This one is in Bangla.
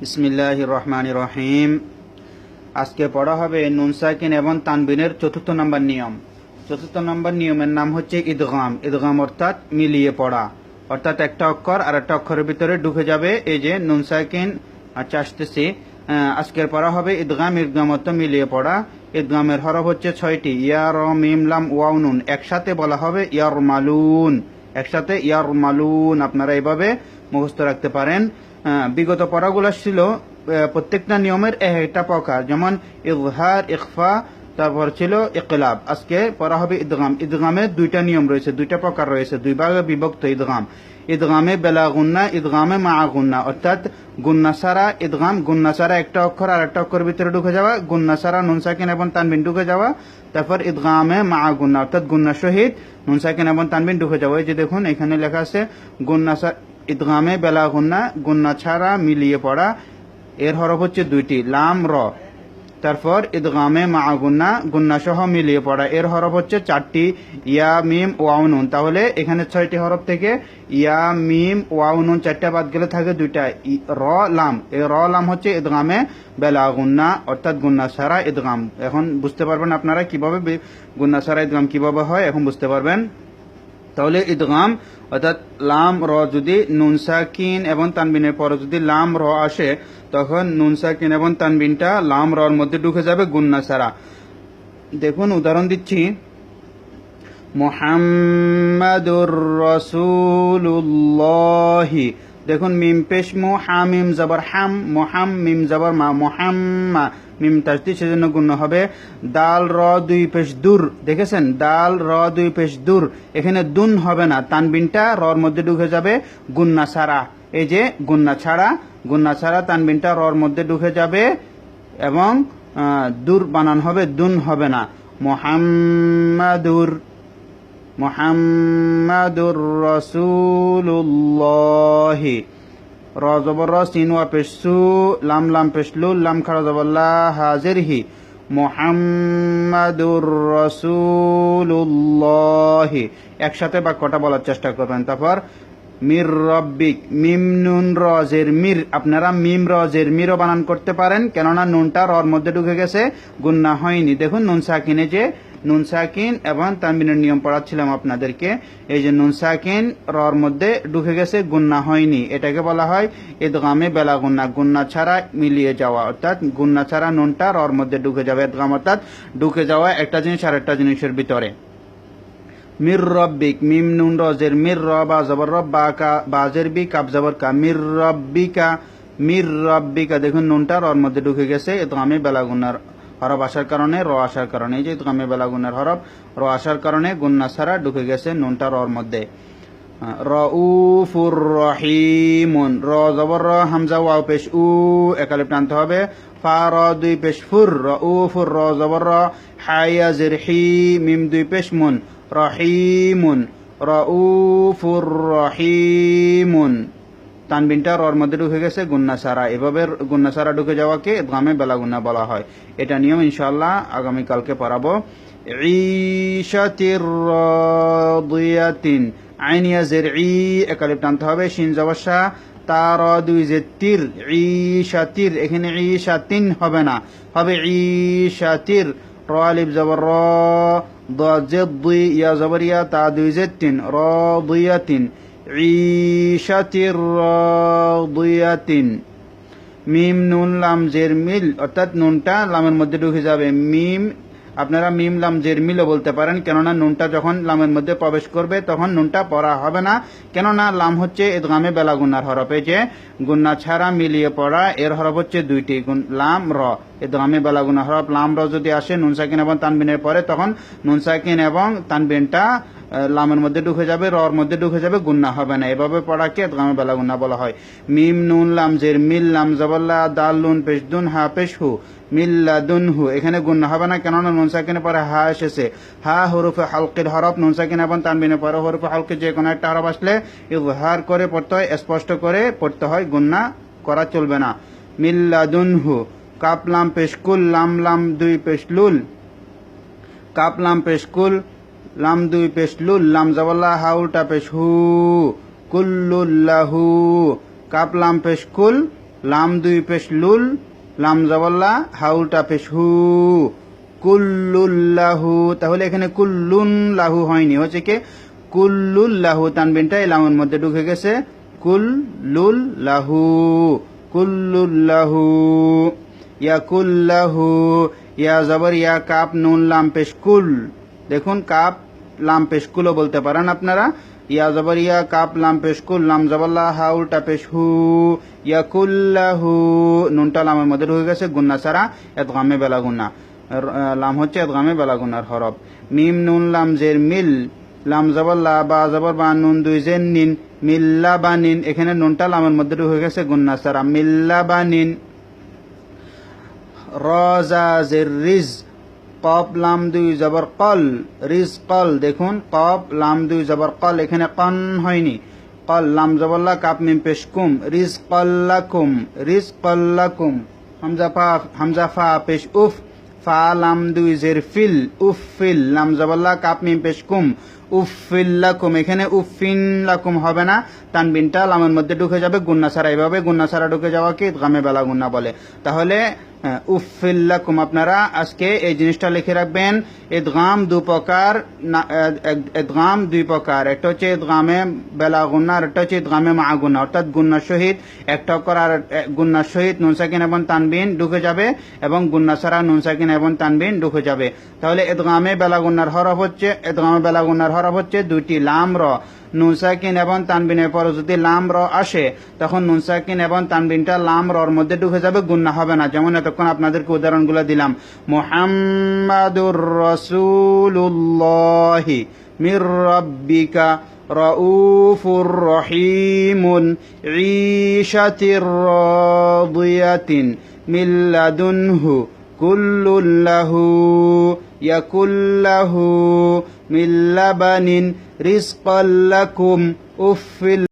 বিসমিল্লাহ রহমান রহিম আজকে পড়া হবে নুন সাকিন এবং তানবিনের চতুর্থ নম্বর নিয়ম। চতুর্থ নম্বর নিয়মের নাম হচ্ছে ঈদগাম ঈদগাম অর্থাৎ মিলিয়ে পড়া। অর্থাৎ একটা অক্ষর আর একটা অক্ষরের ভিতরে ঢুকে যাবে এই যে নুন সাকিন আচ্ছা আসতেছি। আজকের পড়া হবে ঈদগাম ঈদগাম অর্থ মিলিয়ে পড়া। ঈদগামের হরফ হচ্ছে ছয়টি। ইয়ার মিমলাম মিম, লাম, ওয়াও, নুন। একসাথে বলা হবে ইয়ার মালুন একসাথে ইয়ার মালুন আপনারা এইভাবে মুখস্থ রাখতে পারেন। বিগত পড়াগুলো ছিল প্রত্যেকটা নিয়মের এক একটা প্রকার। যেমন ইজহার ইকফা তারপর ছিল ইকলাব। আজকে পড়া হবে ঈদগাম ঈদগামের দুইটা নিয়ম রয়েছে, দুইটা প্রকার রয়েছে। দুই ভাগে বিভক্ত ঈদগাম ঈদগামে বেলা গুন্না ঈদগামে মা গুন্না। অর্থাৎ গুন্না সারা ঈদগাম গুন্না সারা একটা অক্ষর আর একটা অক্ষরের ভিতরে ঢুকে যাওয়া, গুন্না সারা নুন, সাকিন এবং তানবিন ঢুকে যাওয়া, তারপর ঈদগামে মা গুন্না। অর্থাৎ গুন্না শহীদ, নুন, সাকিন এবং তানবিন ঢুকে যাওয়া। এই যে দেখুন, এখানে লেখা আছে, গুন্না ঈদগামে বেলা গুন্না গুন্না ছাড়া মিলিয়ে পড়া। এর হরফ হচ্ছে দুইটি, লাম, র। তারপর ঈদগামে মা গুন্না গুন্না সহ মিলিয়ে পড়া। এর হরফ হচ্ছে চারটি, ইয়া, মিম ওয়াউনুন তাহলে এখানে ছয়টি হরফ থেকে ইয়া, মিম ওয়াউনুন চারটা বাদ গেলে থাকে দুইটা র, লাম। এই র, লাম হচ্ছে ঈদগামে বেলা গুন্না, অর্থাৎ গুন্না সারা ঈদগাম এখন বুঝতে পারবেন আপনারা কীভাবে গুন্না সারা ঈদগাম কীভাবে হয়, এখন বুঝতে পারবেন। তাহলে ঈদগাম অর্থাৎ লাম, র যদি নুন সাকিন এবং তানবিনের পরে যদি লাম, র আসে, তখন নুন সাকিন এবং তানবিনটা লাম, রর মধ্যে ঢুকে যাবে গুন্না সারা দেখুন, উদাহরণ দিচ্ছি। মোহাম্মদুর রসুল্লাহি দেখুন, মিম পেশ মু হামিম জবর, হাম মোহাম মিম জবর, মা মোহাম্মা মিম তাজদি সেজন্য গুণ হবে। দাল, র, দুই পেশ দূর। দেখেছেন? দাল, র, দুই পেশ দূর। এখানে দুন হবে না। তানবিনটা রর মধ্যে ঢুকে যাবে, গুন্না ছাড়া। এই যে, গুন্না ছাড়া গুন্না ছাড়া তানবিনটা রর মধ্যে ঢুকে যাবে এবং দূর বানান হবে, দুন হবে না। মোহাম্মাদুর। মোহাম্মদুর রসুল্লাহি র জবর পেশু লাম লাম পেশলু লাম খাড়া জবর লা হাজির হি মোহাম্মদুর রসুল্লাহি একসাথে বাক্যটা বলার চেষ্টা করবেন? তারপর, মির রব্বিক, মিম নুন রজের মির। আপনারা মিম রজের মিরও বানান করতে পারেন, কেননা নুনটা রর মধ্যে ঢুকে গেছে গুন্না হয়নি। দেখুন নুন সাকিনে যে নুন সাকিন এবং তানবিনের নিয়ম পড়াচ্ছিলাম আপনাদেরকে। এই যে নুন সাকিন, রর মধ্যে ঢুকে গেছে, গুন্না হয়নি। এটাকে বলা হয় ঈদগামে বেলা গুন্না। গুন্না ছাড়া মিলিয়ে যাওয়া, অর্থাৎ গুন্না ছাড়া নুনটা রর মধ্যে ঢুকে যাবে। ঈদগাম অর্থাৎ ঢুকে যাওয়া একটা জিনিস আর একটা জিনিসের ভিতরে। মির রব্বিক, মিম নুন রজের মির র বা জবর রব, বা কা বাজের বি কাব জবর কা। মির রব্বিকা মির রব্বিকা, দেখুন নুনটা রর মধ্যে ঢুকে গেছে এ তো আমি বেলাগুনার হরফ আসার কারণে, র আসার কারণে, এই যে তো আমি বেলাগুনার হরফ, র আসার কারণে গুন্না ছাড়া ঢুকে গেছে নুনটা রর মধ্যে। রউফুর রহিমুন, র জবর র হামজা, ওয়াও, পেশ, উ একালে টানতে হবে। ফা, র, দুই, পেশ, ফুর, রউফুর, র জবর র হাইয়া, জের, হি, মিম, দুই, পেশ, মুন, রহিমুন, রউফুর রহিমুন। তানবিনটা রর মধ্যে ঢুকে গেছে গুন্না সারা এভাবে গুন্না সারা ঢুকে যাওয়াকে গ্রামে বেলা গুন্না বলা হয়। এটা নিয়ম ইনশাল্লাহ আগামীকালকে পড়াবো। ঈশাতির রাদিয়াতিন। আইন ইয়াজের ই একালিপ টানতে হবে, শিন দুই এখানে হবে না। হবে ঈশাতির। জবর র ইয়া ইয়া তা দুই জেদ তিন। র দুইয়াতিন ঈশাতির রাদিয়াতিন মিম নুন লাম জের মিল, অর্থাৎ নুনটা লামের মধ্যে ঢুকে যাবে। মিম, আপনারা মিম লাম জের মিলও বলতে পারেন, কেননা নুনটা যখন লামের মধ্যে প্রবেশ করবে, তখন নুনটা পড়া হবে না। কেননা লাম হচ্ছে এদগামে বেলা গুন্নার হরফ যে, গুন্না ছাড়া মিলিয়ে পড়া, এর হরফ হচ্ছে দুইটি লাম, র। এদগামে বেলা গুন্না হরফ লাম র যদি আসে, নুন সাকিন এবং তানবিনের পরে, তখন নুন সাকিন এবং তানবিনটা লামের মধ্যে ঢুকে যাবে, রর মধ্যে ঢুকে যাবে গুন্না হবে না। এভাবে পড়াকে গামে বেলা গুন্না বলা হয়। মিম, নুন, লাম, জের, মিল, লাম, জবল্লা, দাল লুন পেশ, দুন, হা, পেশ, হু মিল্লা দুন, হু, এখানে গুন্না হবে না, কেননা নুন সাকিনের পরে হা এসেছে। হা হরুফে হালকের হরফ, নুন সাকিন এবং তানবিনের পরে হরফে হালকে যে কোনো একটা হরফ আসলে ইজহার করে পড়তে হয়, স্পষ্ট করে পড়তে হয় গুন্না করা চলবে না। মিল্লা দুন হু লাম পেশকুল লাম লাম দুই পেশলুল কাপলাম পেশকুল লাম দুই পেশ লুল লাম জবল্লা হা উল্টা পেশ হু, কুল্লুল্লাহু। কাপ লাম পেশ লাম দুই পেশ লুল লাম জবল্লা হাউলটা পেশ হু, কুল্লুল্লাহু। তাহলে এখানে কুল্লুন লাহু হয়নি, হচ্ছে কি? কুল্লুল্লাহু তানবিনটা এই লামের মধ্যে ঢুকে গেছে। কুল্লুল লাহু কুল্লুল্লাহু। কুল্লাহু, ইয়া জবর, ইয়া কাপ, নুন লাম পেশ কুল। দেখুন, কাপ লাম পেশ কুলও বলতে পারেন আপনারা। ইয়া জবর, ইয়া কাপ লাম পেশ কুল লাম জবল্লা হু। ইয়া কুল্লাহু, নুনটা লামের মধ্যে ঢুকে গেছে, গুন্না ছাড়া এত গামে বেলা গুন্না। লাম হচ্ছে এত গামে বেলা গুন্নার হরফ। মিম, নুন, লাম, জের, মিল। লাম জবর বা জবর, বা, নুন, দুই, জের, নিন। মিল্লা, বা, নিন। এখানে নুনটা লামের মধ্যে ঢুকে গেছে, গুন্না সারা মিল্লা, বা, নিন। রজা জের রিজ, কপ, লাম, দুই, জবর, কল। রিজ, কল, দেখুন, কপ, লাম, দুই, জবর, কল, এখানে কন হয়নি। কল, লাম জবল্লা কাপ, মিম, পেশ, কুম। রিজ কল্লাকুম রিজ কল্লাকুম হামজা, ফা, হামজা পেশ, উফ। ফা, লাম, দুই, জের, ফিল। উফ, ফিল। লাম জবল্লা কাপ, মিম, পেশ, কুম। উফিল্লাকুম এখানে উফিন লাকুম হবে না। তানবিনটা লামের মধ্যে ঢুকে যাবে। গুন্না ছাড়া এভাবে, গুন্না ছাড়া ঢুকে যাওয়াকে গামে বেলা গুন্না বলে। তাহলে উফিল্লাকুম আপনারা আজকে এই জিনিসটা লিখে রাখবেন, ইদগাম দু প্রকার ইদগাম দুই প্রকার। একটা হচ্ছে ইদগামে বেলা গুন্না, আর একটা হচ্ছে ইদগামে মা গুন্না। অর্থাৎ গুন্নার সহিত, একটা করার গুন্নার সহিত নুন, সাকিন এবং তানবিন ঢুকে যাবে এবং গুন্না ছাড়া নুনসাকিন এবং তানবিন ঢুকে যাবে। তাহলে ইদগামে বেলা গুন্নার হরফ হচ্ছে, ইদগামে বেলা গুন্নার হরফ হচ্ছে দুটি লাম র। নুনসাকিন এবং তানবিনের পরে যদি লাম র আসে, তখন নুনসাকিন এবং তানবিনটা লাম রর মধ্যে ঢুকে যাবে, গুন্না হবে না। যেমন এতক্ষণ আপনাদেরকে উদাহরণগুলো দিলাম। মোহাম্মদুর রসুল্লাহি মির রব্বিকা রউফুর রহিমুন ঈশাতির রদিয়াতিন মিল্লাদুনহু কুল্লুল্লাহু ইয়াকুল্লাহু মিল্লাবানিন রিজকাল্লাকুম উফিল